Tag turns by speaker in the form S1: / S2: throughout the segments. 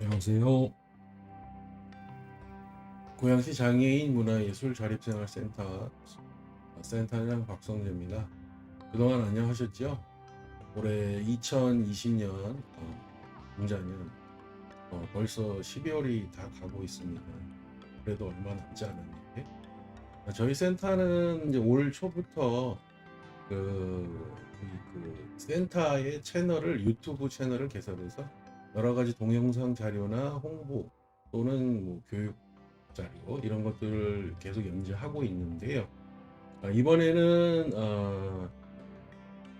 S1: 안녕하세요. 고양시 장애인 문화예술 자립생활센터 센터장 박성재입니다. 그동안 안녕하셨죠? 올해 2020년 어, 공자는 어, 벌써 12월이 다 가고 있습니다. 그래도 얼마 남지 않았는데 저희 센터는 이제 올 초부터 그, 이- 그 센터의 채널을 유튜브 채널을 개설해서 여러 가지 동영상 자료나 홍보 또는 뭐 교육 자료 이런 것들을 계속 연재하고 있는데요. 아, 이번에는 어,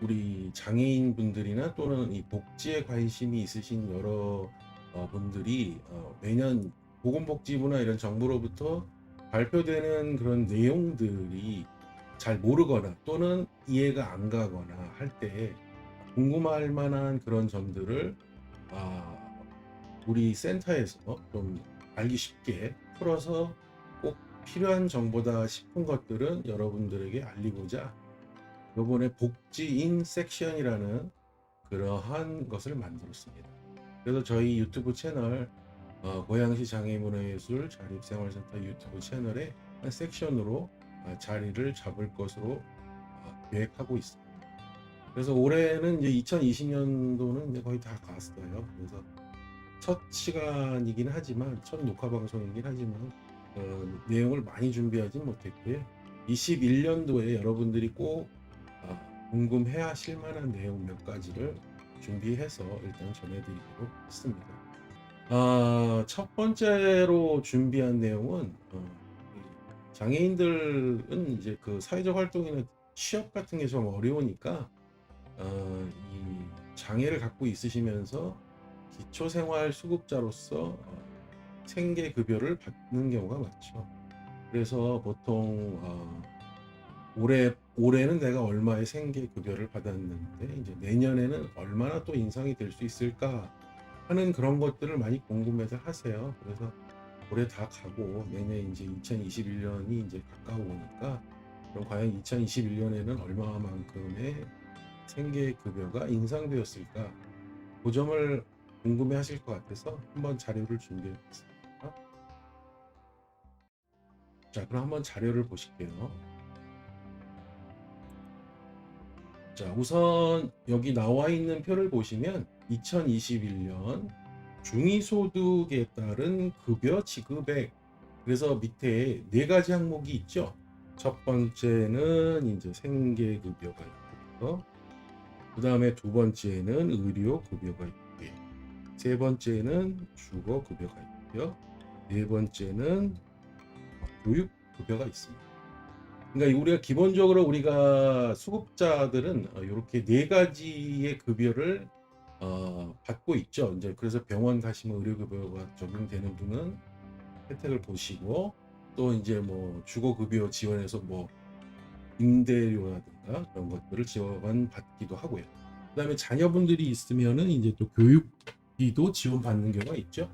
S1: 우리 장애인 분들이나 또는 이 복지에 관심이 있으신 여러 어, 분들이 어, 매년 보건복지부나 이런 정부로부터 발표되는 그런 내용들이 잘 모르거나 또는 이해가 안 가거나 할 때 궁금할 만한 그런 점들을 아, 우리 센터에서 좀 알기 쉽게 풀어서 꼭 필요한 정보다 싶은 것들은 여러분들에게 알리고자 이번에 복지인 섹션이라는 그러한 것을 만들었습니다. 그래서 저희 유튜브 채널 어, 고양시 장애문화예술 자립생활센터 유튜브 채널에 한 섹션으로 아, 자리를 잡을 것으로 아, 계획하고 있습니다. 그래서 올해는 이제 2020년도는 이제 거의 다 갔어요. 그래서 첫 시간이긴 하지만 첫 녹화 방송이긴 하지만 어, 내용을 많이 준비하진 못했고요. 21년도에 여러분들이 꼭 아, 궁금해 하실 만한 내용 몇 가지를 준비해서 일단 전해드리도록 했습니다. 아, 첫 번째로 준비한 내용은 어, 이 장애인들은 이제 그 사회적 활동이나 취업 같은 게 좀 어려우니까 어, 이 장애를 갖고 있으시면서 기초생활 수급자로서 어, 생계 급여를 받는 경우가 많죠. 그래서 보통 어, 올해 올해는 내가 얼마의 생계 급여를 받았는데 이제 내년에는 얼마나 또 인상이 될 수 있을까 하는 그런 것들을 많이 궁금해서 하세요. 그래서 올해 다 가고 내년 이제 2021년이 이제 가까우니까 그럼 과연 2021년에는 얼마만큼의 생계 급여가 인상되었을까? 그 점을 궁금해 하실 것 같아서 한번 자료를 준비했습니다. 자, 그럼 한번 자료를 보실게요. 자, 우선 여기 나와 있는 표를 보시면 2021년 중위소득에 따른 급여 지급액 그래서 밑에 네 가지 항목이 있죠. 첫 번째는 이제 생계 급여가 있고요. 그 다음에 두 번째는 의료 급여가 있고요. 세 번째는 주거 급여가 있고요. 네 번째는 교육 급여가 있습니다. 그러니까 우리가 기본적으로 우리가 수급자들은 이렇게 네 가지의 급여를 어, 받고 있죠. 이제 그래서 병원 가시면 의료급여가 적용되는 분은 혜택을 보시고 또 이제 뭐 주거급여 지원해서 뭐 임대료라든가 그런 것들을 지원 받기도 하고요. 그다음에 자녀분들이 있으면은 이제 또 교육비도 지원받는 경우가 있죠.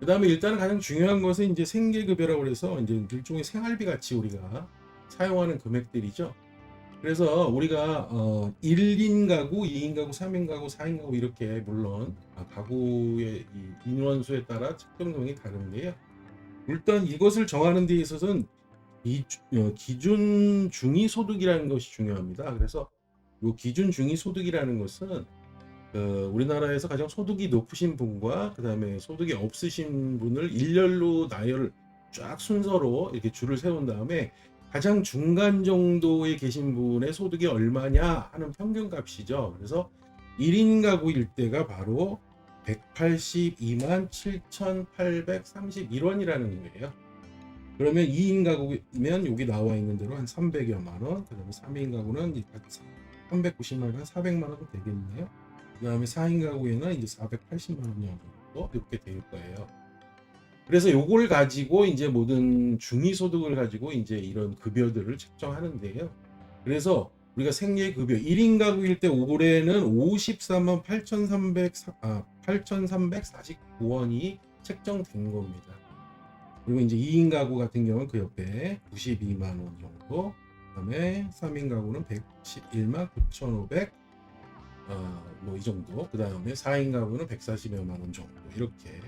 S1: 그다음에 일단은 가장 중요한 것은 이제 생계급여라고 해서 이제 일종의 생활비 같이 우리가 사용하는 금액들이죠. 그래서 우리가 어 1인 가구, 2인 가구, 3인 가구, 4인 가구 이렇게 물론 아, 가구의 이 인원수에 따라 책정 금액이 다른데요. 일단 이것을 정하는 데 있어서는 이 어, 기준 중위 소득이라는 것이 중요합니다. 그래서 이 기준 중위 소득이라는 것은 그 우리나라에서 가장 소득이 높으신 분과 그 다음에 소득이 없으신 분을 일렬로 나열을 쫙 순서로 이렇게 줄을 세운 다음에 가장 중간 정도에 계신 분의 소득이 얼마냐 하는 평균 값이죠. 그래서 1인 가구일 때가 바로 182만 7,831원이라는 거예요. 그러면 2인 가구면 여기 나와 있는 대로 한 300여만 원, 그 다음에 3인 가구는 390만 원, 한 400만 원 되겠네요. 그 다음에 4인 가구에는 이제 480만 원 정도 이렇게 될 거예요. 그래서 요걸 가지고 이제 모든 중위소득을 가지고 이제 이런 급여들을 책정하는데요. 그래서 우리가 생계급여 1인 가구일 때 올해는 54만 8,300 아, 8,349원이 책정된 겁니다. 그리고 이제 2인 가구 같은 경우는 그 옆에 92만 원 정도, 그다음에 3인 가구는 111만 9,500, 어, 뭐 이 정도, 그 다음에 4인 가구는 140여만 원 정도 이렇게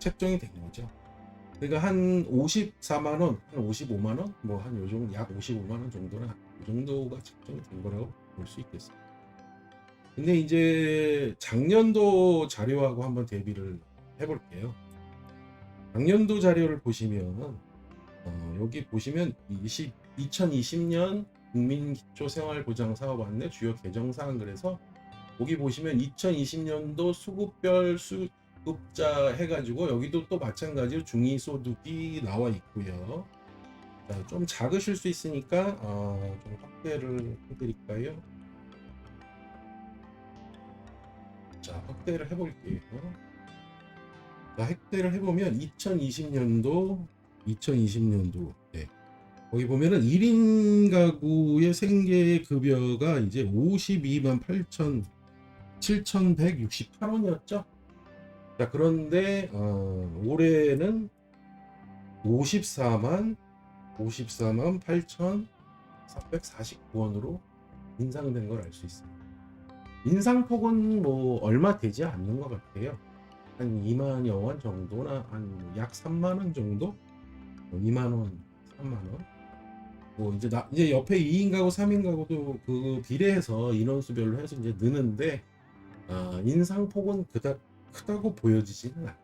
S1: 책정이 된 거죠. 그러니까 한 54만 원, 한 55만 원, 뭐 한 요 정도 약 55만 원 정도나 이 정도가 책정이 된 거라고 볼 수 있겠습니다. 근데 이제 작년도 자료하고 한번 대비를 해볼게요. 작년도 자료를 보시면 어, 여기 보시면 20, 2020년 국민기초생활보장사업 안내 주요 개정사항 그래서 여기 보시면 2020년도 수급별 수 급자 해가지고 여기도 또 마찬가지로 중위소득이 나와 있고요. 자, 좀 작으실 수 있으니까 어, 좀 확대를 해드릴까요? 자, 확대를 해볼게요. 자, 확대를 해보면 2020년도, 2020년도, 네. 거기 보면은 1인 가구의 생계 급여가 이제 52만 8천 7,168원이었죠. 자, 그런데 어, 올해는 54만 54만 8,449원으로 인상된 걸 알 수 있습니다. 인상폭은 뭐 얼마 되지 않는 것 같아요. 한 2만여 원 정도나 한 약 3만 원 정도? 2만 원, 3만 원. 뭐 이제 나 이제 옆에 2인 가구, 3인 가구도 그 비례해서 인원수별로 해서 이제 느는데 아, 인상폭은 그닥 크다고 보여지지는 않아요.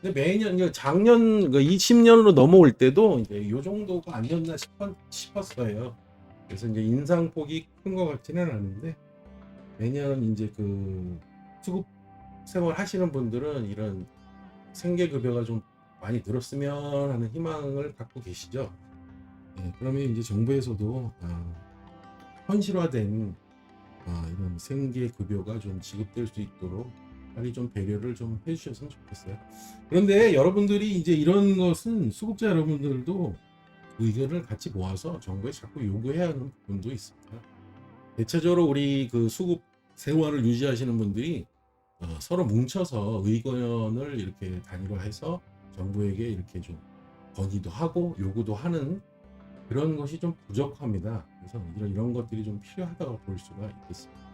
S1: 근데 매년 작년 그 20년으로 넘어올 때도 이제 요 정도가 아니었나 싶었, 싶었 어요. 그래서 이제 인상폭이 큰 것 같지는 않은데 매년 이제 그 수급 생활 하시는 분들은 이런 생계급여가 좀 많이 늘었으면 하는 희망을 갖고 계시죠. 예, 그러면 이제 정부에서도 아, 현실화된 아, 이런 생계급여가 좀 지급될 수 있도록 빨리 좀 배려를 좀 해주셨으면 좋겠어요. 그런데 여러분들이 이제 이런 것은 수급자 여러분들도 의견을 같이 모아서 정부에 자꾸 요구해야 하는 부분도 있습니다. 대체적으로 우리 그 수급 생활을 유지하시는 분들이 어, 서로 뭉쳐서 의견을 이렇게 단일화해서 정부에게 이렇게 좀 건의도 하고 요구도 하는 그런 것이 좀 부족합니다. 그래서 이런, 이런 것들이 좀 필요하다고 볼 수가 있겠습니다.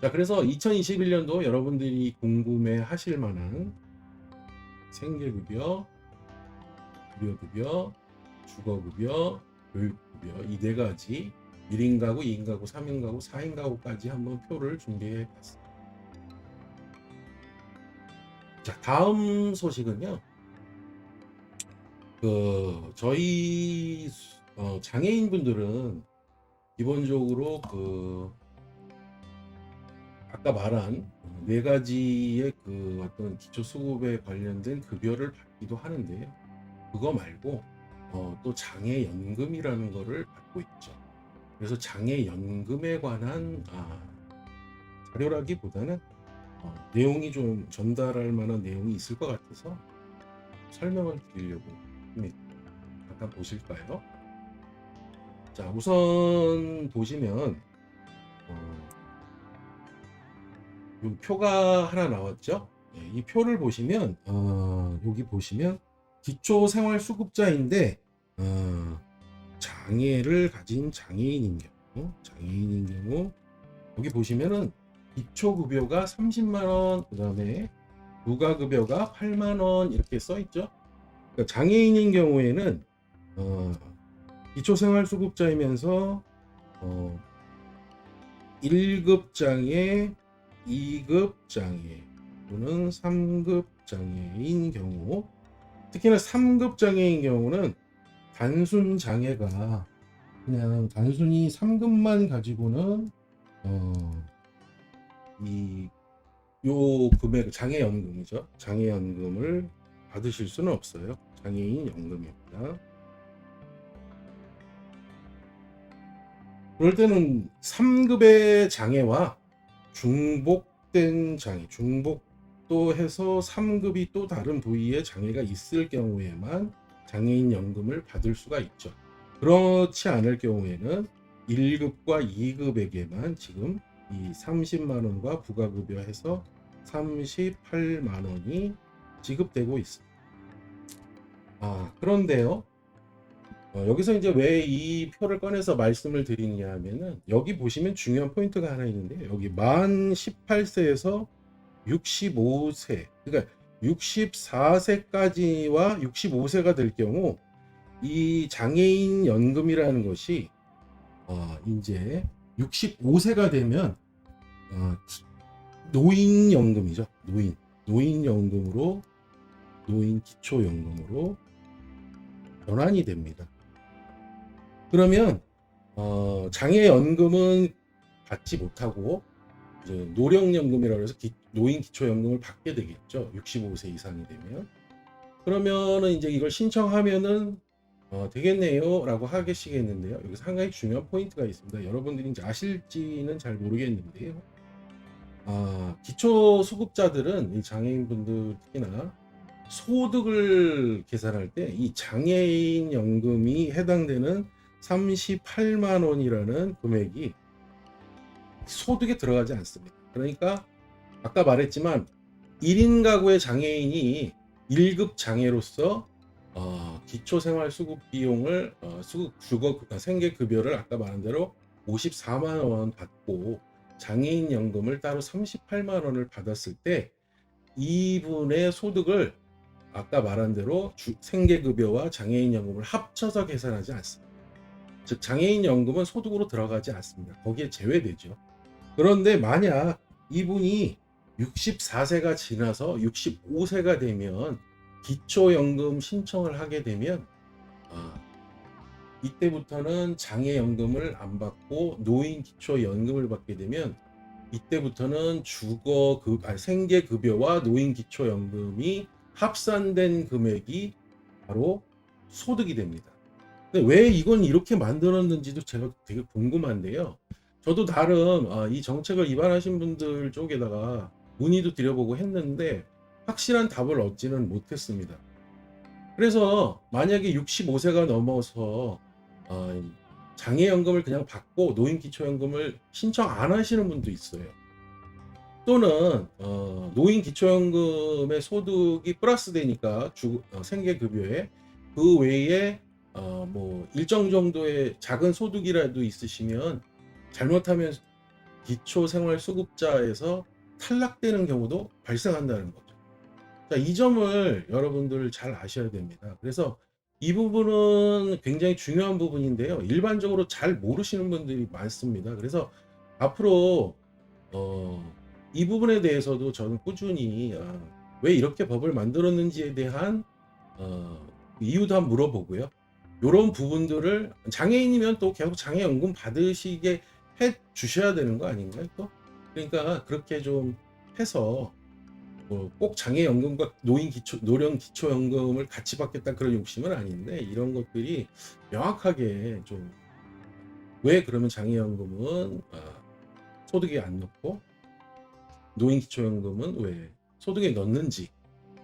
S1: 자, 그래서 2021년도 여러분들이 궁금해 하실 만한 생계급여, 급여급여, 주거급여, 교육급여 이 네 가지 1인 가구, 2인 가구, 3인 가구, 4인 가구까지 한번 표를 준비해 봤습니다. 자, 다음 소식은요. 그 저희 어, 장애인 분들은 기본적으로 그 아까 말한 네 가지의 그 어떤 기초 수급에 관련된 급여를 받기도 하는데요. 그거 말고 어, 또 장애 연금이라는 거를 받고 있죠. 그래서 장애 연금에 관한 아, 자료라기보다는 어, 내용이 좀 전달할 만한 내용이 있을 것 같아서 설명을 드리려고 합니다. 잠깐 보실까요? 자, 우선 보시면 어, 요 표가 하나 나왔죠? 예, 이 표를 보시면 어, 여기 보시면 기초 생활 수급자인데 어, 장애를 가진 장애인인 경우, 장애인인 경우 여기 보시면은 기초급여가 30만 원, 그 다음에 부가급여가 8만 원 이렇게 써 있죠. 그러니까 장애인인 경우에는 어, 기초생활수급자이면서 어, 1급 장애, 2급 장애 또는 3급 장애인 경우 특히나 3급 장애인 경우는 단순 장애가 그냥 단순히 3급만 가지고는 어, 이 요 금액 장애연금이죠. 장애연금을 받으실 수는 없어요. 장애인 연금입니다. 그럴 때는 3급의 장애와 중복된 장애, 중복도 해서 3급이 또 다른 부위에 장애가 있을 경우에만 장애인 연금을 받을 수가 있죠. 그렇지 않을 경우에는 1급과 2급에게만 지금 이 30만 원과 부가급여 해서 38만 원이 지급되고 있습니다. 아, 그런데요. 어, 여기서 이제 왜 이 표를 꺼내서 말씀을 드리냐 하면은 여기 보시면 중요한 포인트가 하나 있는데 여기 만 18세에서 65세 그러니까 64세까지와 65세가 될 경우 이 장애인 연금이라는 것이 어, 이제 65세가 되면 어, 노인 연금이죠. 노인 노인 연금으로 노인 기초 연금으로 변환이 됩니다. 그러면 어, 장애연금은 받지 못하고 노령연금이라고 해서 기- 노인 기초연금을 받게 되겠죠. 65세 이상이 되면 그러면은 이제 이걸 신청하면은 어, 되겠네요라고 하시겠는데요. 여기서 한 가지 중요한 포인트가 있습니다. 여러분들이 이제 아실지는 잘 모르겠는데요. 아, 기초 수급자들은 이 장애인분들 특히나 소득을 계산할 때 이 장애인 연금이 해당되는 38만 원이라는 금액이 소득에 들어가지 않습니다. 그러니까 아까 말했지만 1인 가구의 장애인이 1급 장애로서 어, 기초생활 수급 비용을 어, 수급 주거 아, 생계 급여를 아까 말한 대로 54만 원 받고 장애인 연금을 따로 38만 원을 받았을 때 이분의 소득을 아까 말한 대로 주- 생계 급여와 장애인 연금을 합쳐서 계산하지 않습니다. 즉 장애인 연금은 소득으로 들어가지 않습니다. 거기에 제외되죠. 그런데 만약 이분이 64세가 지나서 65세가 되면 기초연금 신청을 하게 되면 아, 이때부터는 장애연금을 안 받고 노인 기초연금을 받게 되면 이때부터는 주거 급 아니, 생계급여와 노인 기초연금이 합산된 금액이 바로 소득이 됩니다. 근데 왜 이건 이렇게 만들었는지도 제가 되게 궁금한데요. 저도 나름 아, 이 정책을 위반하신 분들 쪽에다가 문의도 드려보고 했는데 확실한 답을 얻지는 못했습니다. 그래서 만약에 65세가 넘어서 어, 장애연금을 그냥 받고 노인기초연금을 신청 안 하시는 분도 있어요. 또는 어, 노인기초연금의 소득이 플러스 되니까 주, 어, 생계급여에 그 외에 어, 뭐 일정 정도의 작은 소득이라도 있으시면 잘못하면 기초생활수급자에서 탈락되는 경우도 발생한다는 거죠. 자, 이 점을 여러분들 잘 아셔야 됩니다. 그래서 이 부분은 굉장히 중요한 부분인데요. 일반적으로 잘 모르시는 분들이 많습니다. 그래서 앞으로 어, 이 부분에 대해서도 저는 꾸준히 아, 왜 이렇게 법을 만들었는지에 대한 어, 이유도 한번 물어보고요. 이런 부분들을 장애인이면 또 계속 장애연금 받으시게 해 주셔야 되는 거 아닌가요? 또 그러니까 그렇게 좀 해서 뭐꼭 장애연금과 노인 기초 노령 기초연금을 같이 받겠다 그런 욕심은 아닌데 이런 것들이 명확하게 좀 왜 그러면 장애연금은 아, 소득에 안 넣고 노인 기초연금은 왜 소득에 넣는지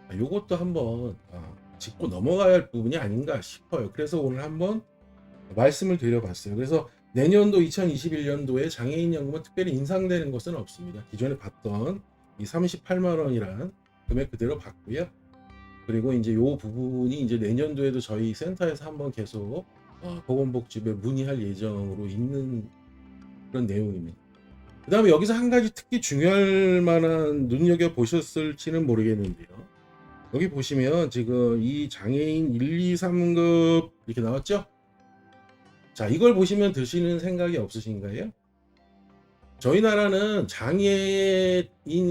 S1: 아, 요것도 한번 아, 짚고 넘어가야 할 부분이 아닌가 싶어요. 그래서 오늘 한번 말씀을 드려봤어요. 그래서 내년도 2021년도에 장애인 연금은 특별히 인상되는 것은 없습니다. 기존에 받던 이 38만 원이란 금액 그대로 받고요. 그리고 이제 요 부분이 이제 내년도에도 저희 센터에서 한번 계속 어, 보건복지부에 문의할 예정으로 있는 그런 내용입니다. 그 다음에 여기서 한 가지 특히 중요할 만한 눈여겨 보셨을지는 모르겠는데요. 여기 보시면 지금 이 장애인 1, 2, 3급 이렇게 나왔죠? 자, 이걸 보시면 드시는 생각이 없으신가요? 저희 나라는 장애인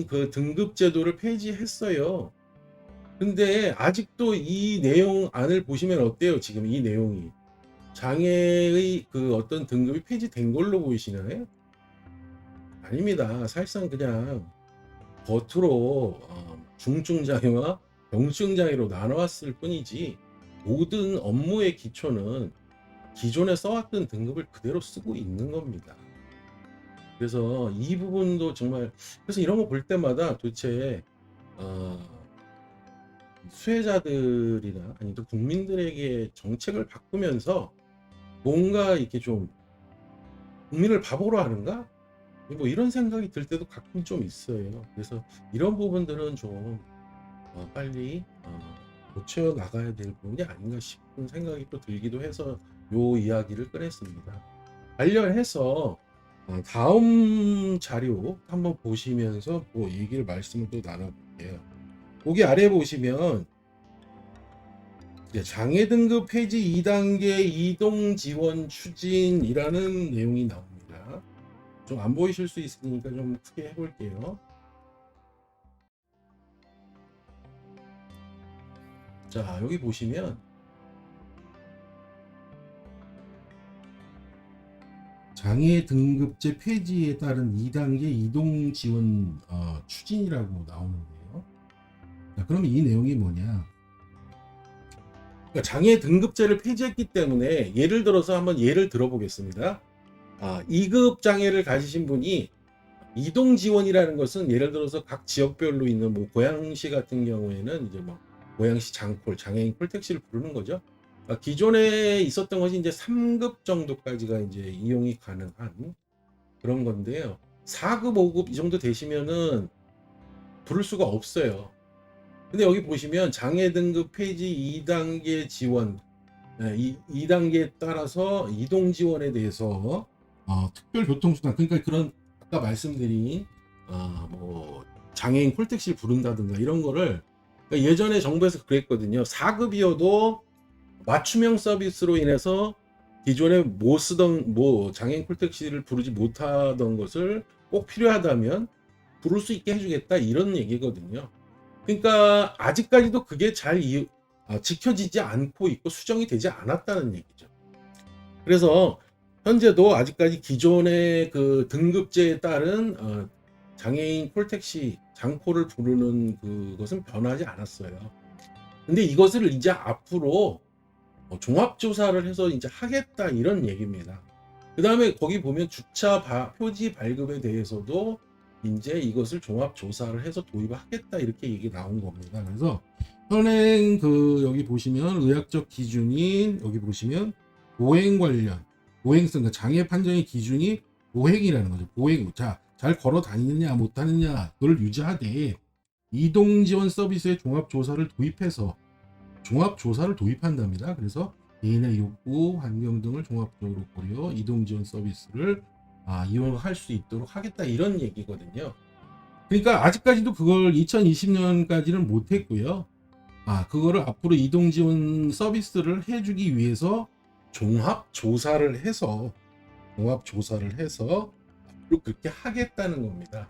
S1: 그 등급 제도를 폐지했어요. 근데 아직도 이 내용 안을 보시면 어때요? 지금 이 내용이. 장애의 그 어떤 등급이 폐지된 걸로 보이시나요? 아닙니다. 사실상 그냥 겉으로 어, 중증 장애와 경증 장애로 나눠왔을 뿐이지 모든 업무의 기초는 기존에 써왔던 등급을 그대로 쓰고 있는 겁니다. 그래서 이 부분도 정말 그래서 이런 거 볼 때마다 도대체 어, 수혜자들이나 아니 또 국민들에게 정책을 바꾸면서 뭔가 이렇게 좀 국민을 바보로 하는가? 뭐 이런 생각이 들 때도 가끔 좀 있어요. 그래서 이런 부분들은 좀 어, 빨리 어, 고쳐 나가야 될 부분이 아닌가 싶은 생각이 또 들기도 해서 요 이야기를 꺼냈습니다. 관련해서 어, 다음 자료 한번 보시면서 뭐 얘기를 말씀을 또 나눠볼게요. 거기 아래 보시면 장애 등급 폐지 2단계 이동 지원 추진이라는 내용이 나옵니다. 좀 안 보이실 수 있으니까 좀 크게 해볼게요. 자, 여기 보시면 장애 등급제 폐지에 따른 2단계 이동 지원 어, 추진이라고 나오는데요. 자, 그럼 이 내용이 뭐냐? 그러니까 장애 등급제를 폐지했기 때문에 예를 들어서 한번 예를 들어보겠습니다. 아, 2급 장애를 가지신 분이 이동 지원이라는 것은 예를 들어서 각 지역별로 있는 뭐 고양시 같은 경우에는 이제 뭐 고양시 장콜, 장애인 콜택시를 부르는 거죠. 아, 기존에 있었던 것이 이제 3급 정도까지가 이제 이용이 가능한 그런 건데요. 4급, 5급 이 정도 되시면은 부를 수가 없어요. 근데 여기 보시면 장애 등급 폐지 2단계 지원, 네, 이 2단계에 따라서 이동 지원에 대해서 어, 특별 교통수단, 그러니까 그런 아까 말씀드린 어, 뭐 장애인 콜택시를 부른다든가 이런 거를 그러니까 예전에 정부에서 그랬거든요. 4급이어도 맞춤형 서비스로 인해서 기존에 못 쓰던 뭐 장애인 콜택시를 부르지 못하던 것을 꼭 필요하다면 부를 수 있게 해주겠다 이런 얘기거든요. 그러니까 아직까지도 그게 잘 이- 아, 지켜지지 않고 있고 수정이 되지 않았다는 얘기죠. 그래서 현재도 아직까지 기존의 그 등급제에 따른 어, 장애인 콜택시 장코를 부르는 그것은 변하지 않았어요. 근데 이것을 이제 앞으로 어, 종합조사를 해서 이제 하겠다 이런 얘기입니다. 그 다음에 거기 보면 주차 바- 표지 발급에 대해서도 이제 이것을 종합조사를 해서 도입을 하겠다 이렇게 얘기 나온 겁니다. 그래서 현행 그 여기 보시면 의학적 기준이 여기 보시면 보행 관련 보행성 그러니까 장애 판정의 기준이 보행이라는 거죠. 보행 자 잘 걸어 다니느냐 못 다니느냐 그걸 유지하되 이동 지원 서비스의 종합 조사를 도입해서 종합 조사를 도입한답니다. 그래서 개인의 욕구, 환경 등을 종합적으로 고려 이동 지원 서비스를 아, 이용할 수 있도록 하겠다 이런 얘기거든요. 그러니까 아직까지도 그걸 2020년까지는 못했고요. 아 그거를 앞으로 이동 지원 서비스를 해주기 위해서 종합 조사를 해서 종합 조사를 해서 그렇게 하겠다는 겁니다.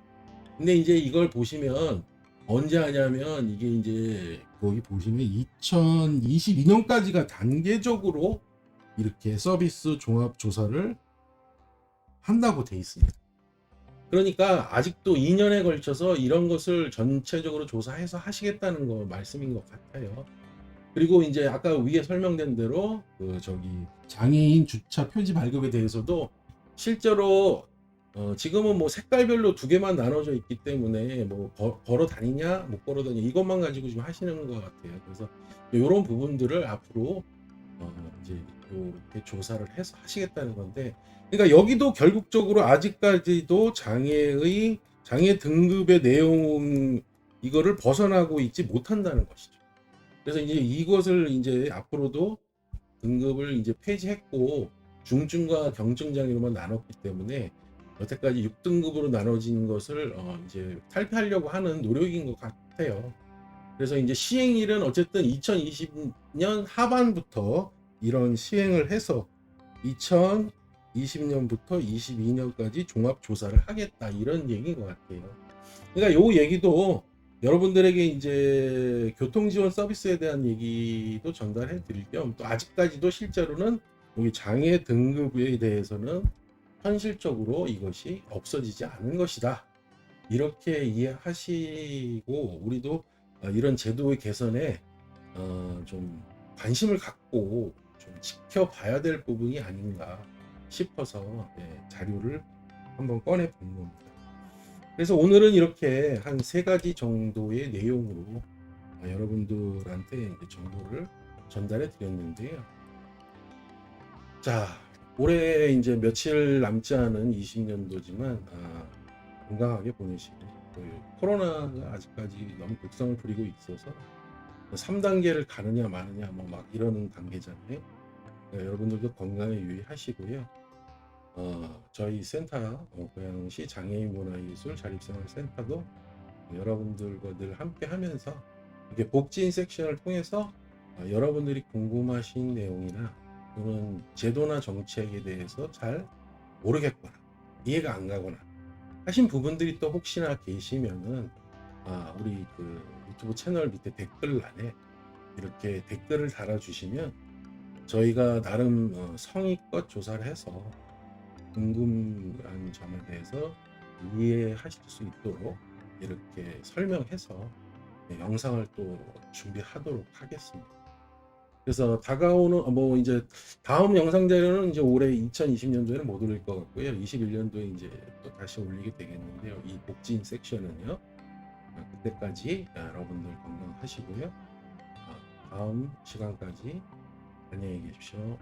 S1: 근데 이제 이걸 보시면 언제 하냐면 이게 이제 거기 보시면 2022년까지가 단계적으로 이렇게 서비스 종합 조사를 한다고 돼 있습니다. 그러니까 아직도 2년에 걸쳐서 이런 것을 전체적으로 조사해서 하시겠다는 거 말씀인 것 같아요. 그리고 이제 아까 위에 설명된 대로 그 저기 장애인 주차 표지 발급에 대해서도 실제로 어 지금은 뭐 색깔별로 두 개만 나눠져 있기 때문에 뭐 거- 걸어 다니냐 못 걸어 다니냐 이것만 가지고 지금 하시는 것 같아요. 그래서 이런 부분들을 앞으로 어 이제 이렇게 조사를 해서 하시겠다는 건데 그러니까 여기도 결국적으로 아직까지도 장애의 장애 등급의 내용 이거를 벗어나고 있지 못한다는 것이죠. 그래서 이제 이것을 이제 앞으로도 등급을 이제 폐지했고 중증과 경증 장애로만 나눴기 때문에 여태까지 6등급으로 나눠진 것을 어 이제 탈피하려고 하는 노력인 것 같아요. 그래서 이제 시행일은 어쨌든 2020년 하반부터 이런 시행을 해서 2020년부터 22년까지 종합 조사를 하겠다 이런 얘기인 것 같아요. 그러니까 요 얘기도 여러분들에게 이제 교통 지원 서비스에 대한 얘기도 전달해 드릴 겸 또 아직까지도 실제로는 여기 장애 등급에 대해서는 현실적으로 이것이 없어지지 않은 것이다. 이렇게 이해하시고 우리도 어, 이런 제도의 개선에 어, 좀 관심을 갖고 좀 지켜봐야 될 부분이 아닌가 싶어서 네, 자료를 한번 꺼내 본 겁니다. 그래서 오늘은 이렇게 한 세 가지 정도의 내용으로 어, 여러분들한테 정보를 전달해 드렸는데요. 자, 올해 이제 며칠 남지 않은 20년도지만 아, 건강하게 보내시고 또 코로나가 아직까지 너무 극성을 부리고 있어서 3단계를 가느냐 마느냐 뭐 막 이러는 단계잖아요. 네, 여러분들도 건강에 유의하시고요. 어, 저희 센터 어, 고양시 장애인 문화예술 자립생활센터도 여러분들과 늘 함께 하면서 이렇게 복지인 섹션을 통해서 어, 여러분들이 궁금하신 내용이나 또는 제도나 정책에 대해서 잘 모르겠거나 이해가 안 가거나 하신 부분들이 또 혹시나 계시면은 아, 우리 그 유튜브 채널 밑에 댓글란에 이렇게 댓글을 달아주시면 저희가 나름 어, 성의껏 조사를 해서 궁금한 점에 대해서 이해하실 수 있도록 이렇게 설명해서 네, 영상을 또 준비하도록 하겠습니다. 그래서 다가오는 어, 뭐 이제 다음 영상 자료는 이제 올해 2020년도에는 못 올릴 것 같고요. 21년도에 이제 또 다시 올리게 되겠는데요. 이 복지인 섹션은요. 아, 그때까지 여러분들 건강하시고요. 아, 다음 시간까지 안녕히 계십시오.